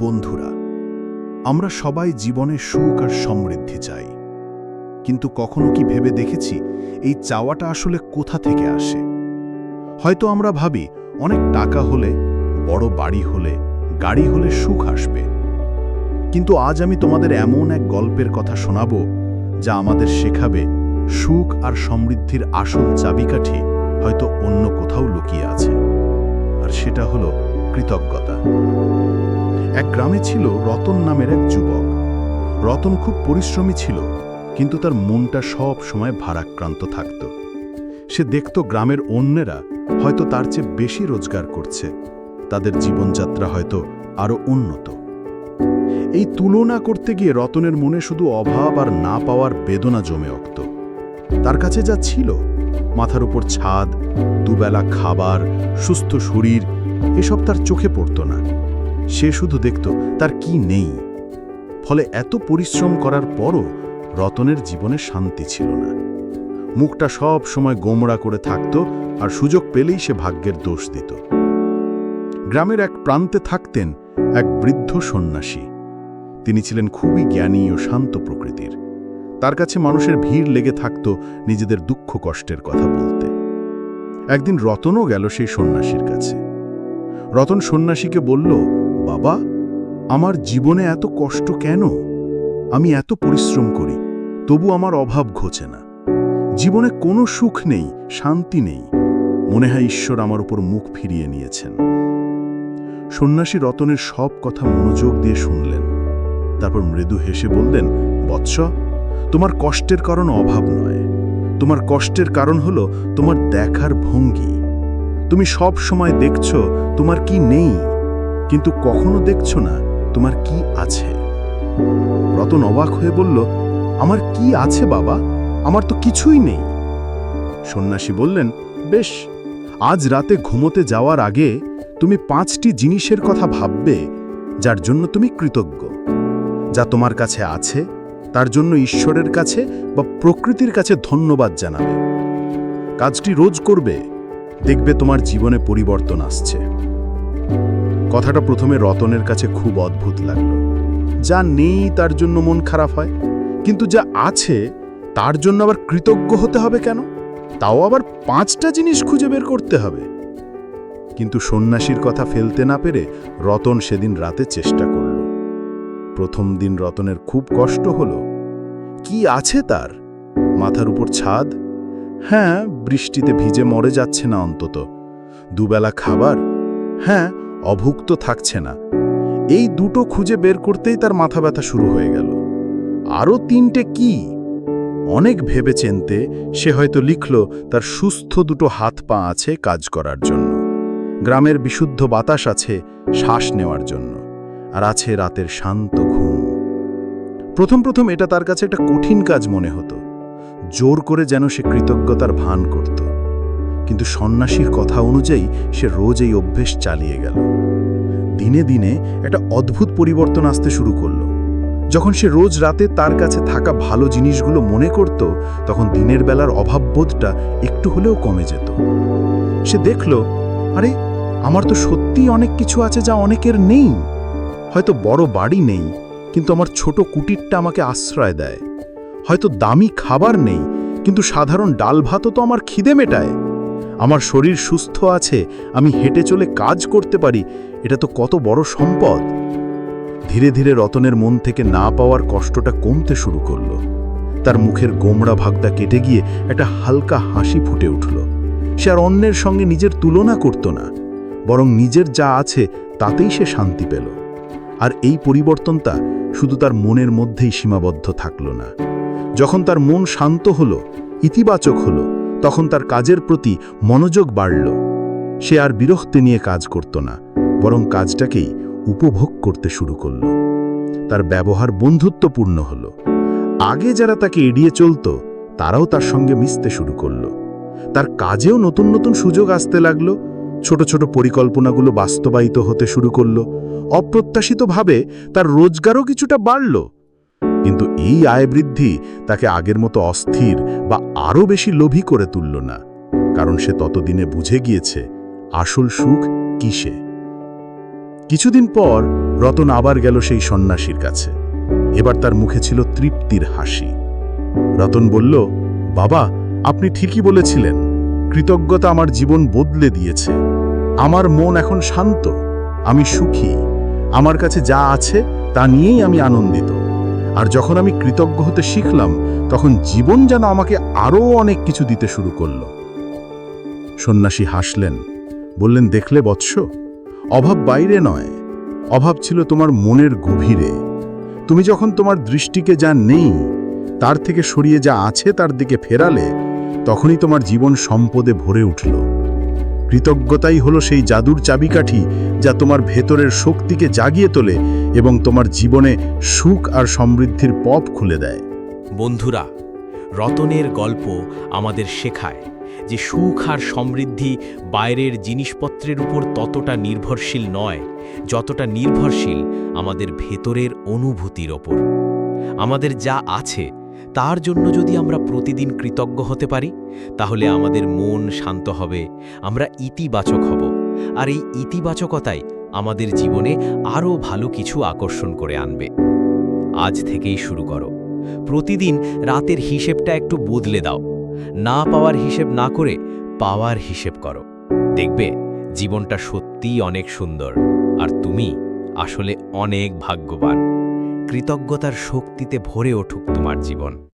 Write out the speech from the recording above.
বন্ধুরা, আমরা সবাই জীবনে সুখ আর সমৃদ্ধি চাই। কিন্তু কখনো কি ভেবে দেখেছি, এই চাওয়াটা আসলে কোথা থেকে আসে? হয়তো আমরা ভাবি, অনেক টাকা হলে, বড় বাড়ি হলে, গাড়ি হলে সুখ আসবে। কিন্তু আজ আমি তোমাদের এমন এক গল্পের কথা শোনাব, যা আমাদের শেখাবে, সুখ আর সমৃদ্ধির আসল চাবিকাঠি হয়তো অন্য কোথাও লুকিয়ে আছে। আর সেটা হলো কৃতজ্ঞতা। এক গ্রামে ছিল রতন নামের এক যুবক। রতন খুব পরিশ্রমী ছিল, কিন্তু তার মনটা সব সময় ভারাক্রান্ত থাকত। সে দেখত গ্রামের অন্যেরা হয়তো তার চেয়ে বেশি রোজগার করছে, তাদের জীবনযাত্রা হয়তো আরও উন্নত। এই তুলনা করতে গিয়ে রতনের মনে শুধু অভাব আর না পাওয়ার বেদনা জমে অক্ত তার কাছে যা ছিল মাথার উপর ছাদ, দুবেলা খাবার, সুস্থ শরীর, এসব তার চোখে পড়ত না। সে শুধু দেখত তার কি নেই। ফলে এত পরিশ্রম করার পরও রতনের জীবনে শান্তি ছিল না। মুখটা সব সময় গোমড়া করে থাকত আর সুযোগ পেলেই সে ভাগ্যের দোষ দিত। গ্রামের এক প্রান্তে থাকতেন এক বৃদ্ধ সন্ন্যাসী। তিনি ছিলেন খুবই জ্ঞানী ও শান্ত প্রকৃতির। তার কাছে মানুষের ভিড় লেগে থাকত নিজেদের দুঃখ কষ্টের কথা বলতে। একদিন রতনও গেল সেই সন্ন্যাসীর কাছে। রতন সন্ন্যাসীকে বলল, বাবা, আমার জীবনে এত কষ্ট কেন? আমি এত পরিশ্রম করি, তবু আমার অভাব ঘোচে না। জীবনে কোনো সুখ নেই, শান্তি নেই। মনে হয় ঈশ্বর আমার উপর মুখ ফিরিয়ে নিয়েছেন। সন্ন্যাসী রতনের সব কথা মনোযোগ দিয়ে শুনলেন। তারপর মৃদু হেসে বললেন, বৎস তোমার কষ্টের কারণ অভাব নয়। তোমার কষ্টের কারণ হলো তোমার দেখার ভঙ্গি। তুমি সব সময় দেখছ তোমার কি নেই, কিন্তু কখনো দেখছ না তোমার কি আছে। রতন অবাক হয়ে বলল, আমার কি আছে বাবা? আমার তো কিছুই নেই। সন্ন্যাসী বললেন, বেশ, আজ রাতে ঘুমোতে যাওয়ার আগে তুমি পাঁচটি জিনিসের কথা ভাববে, যার জন্য তুমি কৃতজ্ঞ। যা তোমার কাছে আছে তার জন্য ঈশ্বরের কাছে বা প্রকৃতির কাছে ধন্যবাদ জানাবে। কাজটি রোজ করবে, দেখবে তোমার জীবনে পরিবর্তন আসছে। কথাটা প্রথমে রতনের কাছে খুব অদ্ভুত লাগল। যা নেই তার জন্য মন খারাপ হয়, কিন্তু যা আছে তার জন্য আবার কৃতজ্ঞ হতে হবে কেন? তাও আবার পাঁচটা জিনিস খুঁজে বের করতে হবে। কিন্তু সন্ন্যাসীর কথা ফেলতে না পেরে রতন সেদিন রাতে চেষ্টা করল। প্রথম দিন রতনের খুব কষ্ট হলো। কি আছে তার? মাথার উপর ছাদ? হ্যাঁ বৃষ্টিতে ভিজে মরে যাচ্ছে না অন্তত। দুবেলা খাবার? হ্যাঁ অভুক্ত থাকছে না। এই দুটো খুঁজে বের করতেই তার মাথা ব্যথা শুরু হয়ে গেল। আরও তিনটে কি? অনেক ভেবে চেনতে সে হয়তো লিখল, তার সুস্থ দুটো হাত পা আছে কাজ করার জন্য। গ্রামের বিশুদ্ধ বাতাস আছে শ্বাস নেওয়ার জন্য। আর আছে রাতের শান্ত প্রথম প্রথম এটা তার কাছে একটা কঠিন কাজ মনে হতো। জোর করে যেন সে কৃতজ্ঞতার ভান করত। কিন্তু সন্ন্যাসীর কথা অনুযায়ী সে রোজ এই অভ্যেস চালিয়ে গেল। দিনে দিনে একটা অদ্ভুত পরিবর্তন আসতে শুরু করল। যখন সে রোজ রাতে তার কাছে থাকা ভালো জিনিসগুলো মনে করত, তখন দিনের বেলার অভাববোধটা একটু হলেও কমে যেত। সে দেখল, আরে, আমার তো সত্যিই অনেক কিছু আছে যা অনেকের নেই। হয়তো বড় বাড়ি নেই কিন্তু আমার ছোট কুটিরটা আমাকে আশ্রয় দেয়। হয়তো দামি খাবার নেই, কিন্তু সাধারণ ডাল ভাতও তো আমার খিদে মেটায়। আমার শরীর সুস্থ আছে, আমি হেঁটে চলে কাজ করতে পারি, এটা তো কত বড় সম্পদ। ধীরে ধীরে রতনের মন থেকে না পাওয়ার কষ্টটা কমতে শুরু করল। তার মুখের গোমড়া ভাগটা কেটে গিয়ে একটা হালকা হাসি ফুটে উঠল। সে আর অন্যের সঙ্গে নিজের তুলনা করত না, বরং নিজের যা আছে তাতেই সে শান্তি পেল। আর এই পরিবর্তনটা শুধু তার মনের মধ্যেই সীমাবদ্ধ থাকল না। যখন তার মন শান্ত হল, ইতিবাচক হল, তখন তার কাজের প্রতি মনোযোগ বাড়ল। সে আর বিরক্তি নিয়ে কাজ করত না, বরং কাজটাকেই উপভোগ করতে শুরু করল। তার ব্যবহার বন্ধুত্বপূর্ণ হল। আগে যারা তাকে এড়িয়ে চলত, তারাও তার সঙ্গে মিশতে শুরু করল। তার কাজেও নতুন নতুন সুযোগ আসতে লাগল ছোট ছোট পরিকল্পনাগুলো বাস্তবায়িত হতে শুরু করল। অপ্রত্যাশিতভাবে তার রোজগারও কিছুটা বাড়ল। কিন্তু এই আয় বৃদ্ধি তাকে আগের মতো অস্থির বা আরও বেশি লোভী করে তুলল না, কারণ সে ততদিনে বুঝে গিয়েছে আসল সুখ কিসে। কিছুদিন পর রতন আবার গেল সেই সন্ন্যাসীর কাছে। এবার তার মুখে ছিল তৃপ্তির হাসি। রতন বলল, বাবা, আপনি ঠিকই বলেছিলেন। কৃতজ্ঞতা আমার জীবন বদলে দিয়েছে। আমার মন এখন শান্ত, আমি সুখী। আমার কাছে যা আছে, তা নিয়েই আমি আনন্দিত। আর যখন আমি কৃতজ্ঞ হতে শিখলাম, তখন জীবন যেন আমাকে আরও অনেক কিছু দিতে শুরু করল। সন্ন্যাসী হাসলেন, বললেন, দেখলে বৎস, অভাব বাইরে নয়। অভাব ছিল তোমার মনের গভীরে। তুমি যখন তোমার দৃষ্টিকে যা নেই, তার থেকে সরিয়ে যা আছে, তার দিকে ফেরালে তখনই তোমার জীবন সম্পদে ভরে উঠল। কৃতজ্ঞতাই হলো সেই জাদুর চাবিকাঠি যা তোমার ভেতরের শক্তিকে জাগিয়ে তোলে এবং তোমার জীবনে সুখ আর সমৃদ্ধির পথ খুলে দেয়। বন্ধুরা, রতনের গল্প আমাদের শেখায় যে সুখ আর সমৃদ্ধি বাইরের জিনিসপত্রের উপর ততটা নির্ভরশীল নয়, যতটা নির্ভরশীল আমাদের ভেতরের অনুভূতির ওপর। আমাদের যা আছে তার জন্য যদি আমরা প্রতিদিন কৃতজ্ঞ হতে পারি, তাহলে আমাদের মন শান্ত হবে, আমরা ইতিবাচক হব। আর এই ইতিবাচকতাই আমাদের জীবনে আরও ভালো কিছু আকর্ষণ করে আনবে। আজ থেকেই শুরু করো। প্রতিদিন রাতের হিসেবটা একটু বদলে দাও। না পাওয়ার হিসেব না করে পাওয়ার হিসেব করো। দেখবে, জীবনটা সত্যিই অনেক সুন্দর। আর তুমি আসলে অনেক ভাগ্যবান। কৃতজ্ঞতার শক্তিতে ভরে উঠুক তোমার জীবন।